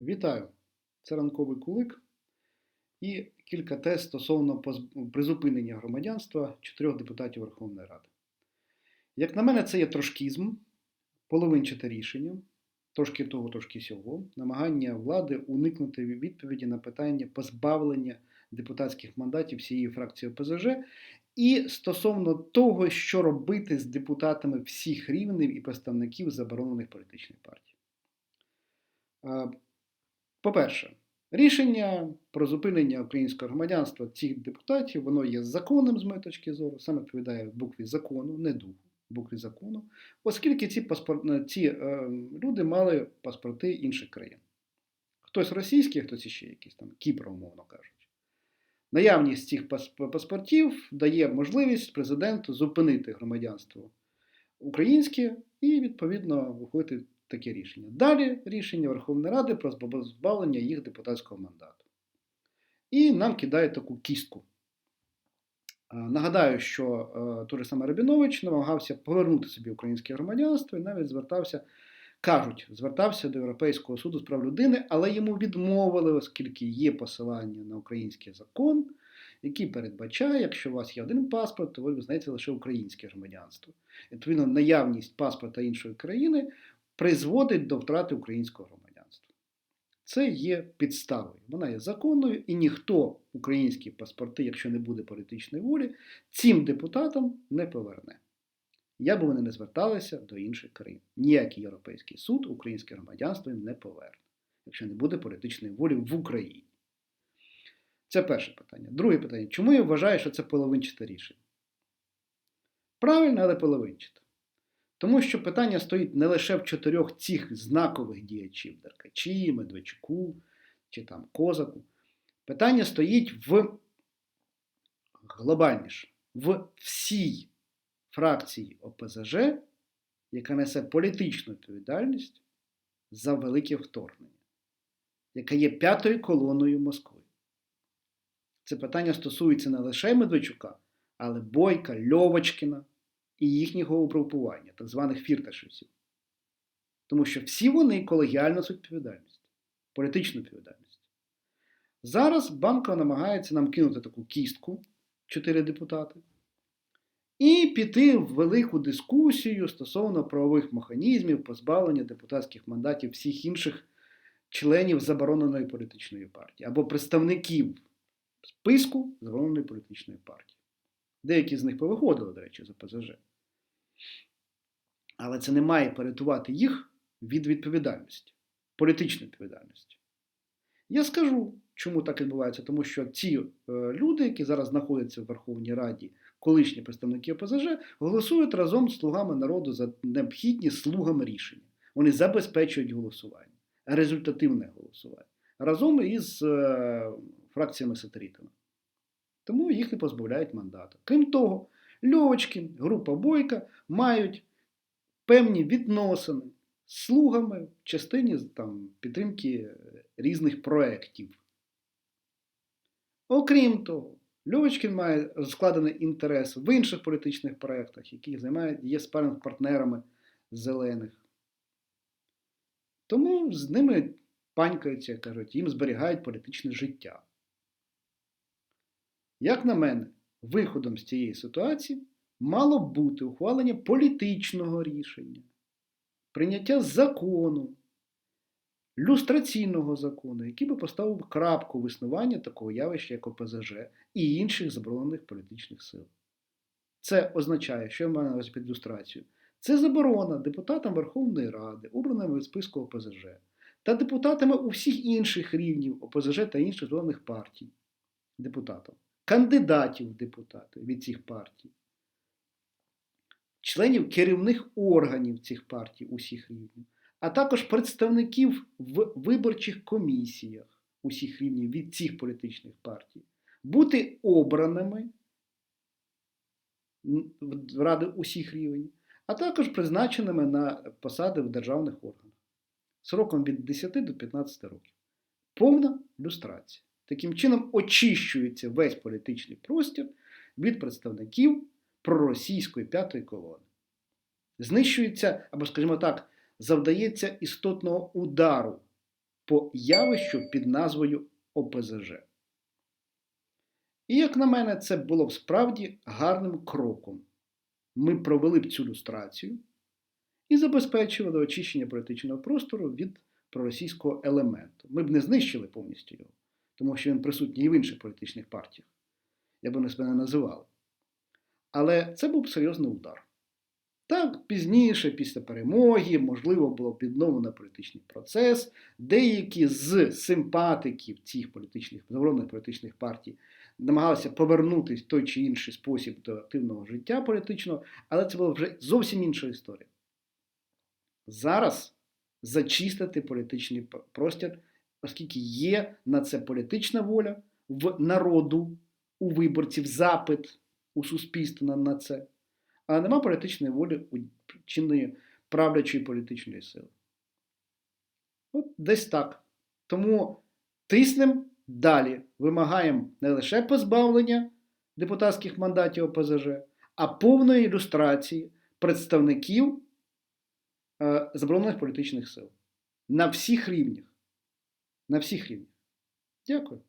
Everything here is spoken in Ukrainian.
Вітаю! Це ранковий кулик і кілька тез стосовно призупинення громадянства чотирьох депутатів Верховної Ради. Як на мене, це є трошкізм, половинчате рішення, трошки того, трошки сього, намагання влади уникнути відповіді на питання позбавлення депутатських мандатів всієї фракції ОПЗЖ і стосовно того, що робити з депутатами всіх рівнів і представників заборонених політичних партій. Е, По-перше, рішення про зупинення українського громадянства цих депутатів, воно є законним з моєї точки зору, саме відповідає букві закону, не духу, букві закону, оскільки ці, паспор... ці е, люди мали паспорти інших країн. Хтось російський, хтось іще якийсь там Кіпр, умовно кажучи. Наявність цих паспортів дає можливість президенту зупинити громадянство українське і, відповідно, виходити таке рішення. Далі рішення Верховної Ради про позбавлення їх депутатського мандату. І нам кидають таку кістку. Е, Нагадаю, що е, той же саме Рабінович намагався повернути собі українське громадянство і навіть звертався, кажуть, звертався до Європейського суду з прав людини, але йому відмовили, оскільки є посилання на український закон, який передбачає, якщо у вас є один паспорт, то ви визнаєте лише українське громадянство. Відповідно, наявність паспорта іншої країни призводить до втрати українського громадянства. Це є підставою. Вона є законною, і ніхто українські паспорти, якщо не буде політичної волі, цим депутатам не поверне. Як би вони не зверталися до інших країн. Ніякий європейський суд українське громадянство їм не поверне, якщо не буде політичної волі в Україні. Це перше питання. Друге питання. Чому я вважаю, що це половинчате рішення? Правильно, але половинчате. Тому що питання стоїть не лише в чотирьох цих знакових діячів Деркачі, Медведчуку чи там Козаку. Питання стоїть в глобальніше, в всій фракції ОПЗЖ, яка несе політичну відповідальність за велике вторгнення, яка є п'ятою колоною Москви. Це питання стосується не лише Медведчука, але Бойка, Льовочкіна і їхнього угрупування, так званих фірташівців. Тому що всі вони колегіально несуть відповідальність, політичну відповідальність. Зараз банка намагається нам кинути таку кістку, чотири депутати, і піти в велику дискусію стосовно правових механізмів позбавлення депутатських мандатів всіх інших членів забороненої політичної партії або представників списку забороненої політичної партії. Деякі з них повиходили, до речі, за ПЗЖ. Але це не має порятувати їх від відповідальності, політичної відповідальності. Я скажу, чому так відбувається, тому що ці е, люди, які зараз знаходяться в Верховній Раді, колишні представники ОПЗЖ, голосують разом з слугами народу за необхідні слугам рішення. Вони забезпечують голосування, результативне голосування разом із е, фракціями-сателітами. Тому їх не позбавляють мандату. Крім того, Льовочкін, група Бойка мають певні відносини з слугами в частині там, підтримки різних проєктів. Окрім того, Льовочкін має складений інтерес в інших політичних проєктах, які займають, є спальними партнерами зелених. Тому з ними панькаються, кажуть, їм зберігають політичне життя. Як на мене, виходом з цієї ситуації мало б бути ухвалення політичного рішення, прийняття закону, люстраційного закону, який би поставив крапку в існування такого явища, як ОПЗЖ і інших заборонених політичних сил. Це означає, що я маю на увазі під люстрацію. Це заборона депутатам Верховної Ради, обраними від списку ОПЗЖ, та депутатами усіх інших рівнів ОПЗЖ та інших заборонених партій депутатам кандидатів в депутати від цих партій, членів керівних органів цих партій усіх рівнів, а також представників в виборчих комісіях усіх рівнів від цих політичних партій, бути обраними в ради усіх рівнів, а також призначеними на посади в державних органах сроком від 10 до 15 років. Повна люстрація. Таким чином очищується весь політичний простір від представників проросійської п'ятої колони. Знищується, або, скажімо так, завдається істотного удару по явищу під назвою ОПЗЖ. І, як на мене, це було б справді гарним кроком. Ми провели б цю люстрацію і забезпечували очищення політичного простору від проросійського елементу. Ми б не знищили повністю його, тому що він присутній і в інших політичних партіях. Я б не називали. Але це був серйозний удар. Так, пізніше, після перемоги, можливо, було відновлено політичний процес. Деякі з симпатиків цих політичних заборонених політичних партій намагалися повернутися в той чи інший спосіб до активного життя політичного, але це була вже зовсім інша історія. Зараз зачистити політичний простір, оскільки є на це політична воля в народу, у виборців, запит у суспільства на це, а нема політичної волі у чинної правлячої політичної сили. От десь так. Тому тиснемо далі, вимагаємо не лише позбавлення депутатських мандатів ОПЗЖ, а повної ілюстрації представників е, заборонених політичних сил на всіх рівнях. На всіх рівнях. Дякую.